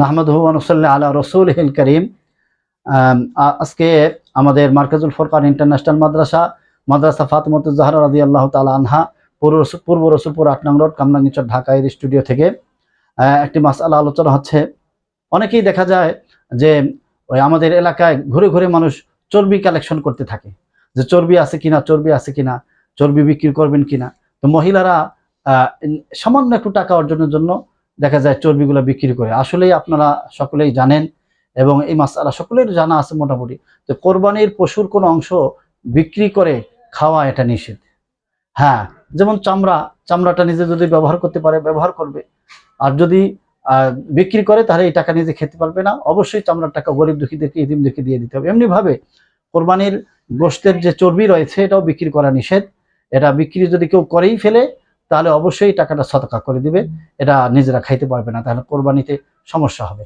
নাহমদহু আনুসাল্লাহ আলা রসুল হিল করিম আজকে আমাদের মার্কাজুল ফরকান ইন্টারন্যাশনাল মাদ্রাসা মাদ্রাসা ফাতেমতুল জাহরা রাদি আল্লাহ তালা আনহা, পূর্ব পূর্ব রসুলপুর আট নং রোড, কামরাঙ্গিচর, ঢাকা এর স্টুডিও থেকে একটি মাসালা আলোচনা হচ্ছে। অনেকেই দেখা যায় যে ওই আমাদের এলাকায় ঘুরে ঘুরে মানুষ চর্বি কালেকশন করতে থাকে, যে চর্বি আছে কিনা, চর্বি আছে কিনা, চর্বি বিক্রি করবেন কিনা। তো মহিলারা সামান্য একটু টাকা অর্জনের জন্য দেখা যায় চর্বিগুলো বিক্রি করে। আসলেই আপনারা সকলেই জানেন এবং এই মাসালা সকলের জানা আছে মোটামুটি। তো কোরবানির পশুর কোনো অংশ বিক্রি করে খাওয়া এটা নিষেধ। হ্যাঁ যেমন চামড়া, চামড়াটা নিজে যদি ব্যবহার করতে পারে, ব্যবহার করবে। আর যদি বিক্রি করে তাহলে এই টাকা নিজে খেতে পারবে না। অবশ্যই চামড়ার টাকা গরিব দুঃখীদেরকে ইতিম দুঃখী দিয়ে দিতে হবে। এমনিভাবে কোরবানির গোষ্ঠের যে চর্বি রয়েছে, এটাও বিক্রি করা নিষেধ। এটা বিক্রি যদি কেউ করেই ফেলে তাহলে অবশ্যই টাকাটা সতকা করে দিবে। এটা নিজেরা খাইতে পারবে না, তাহলে কোরবানিতে সমস্যা হবে।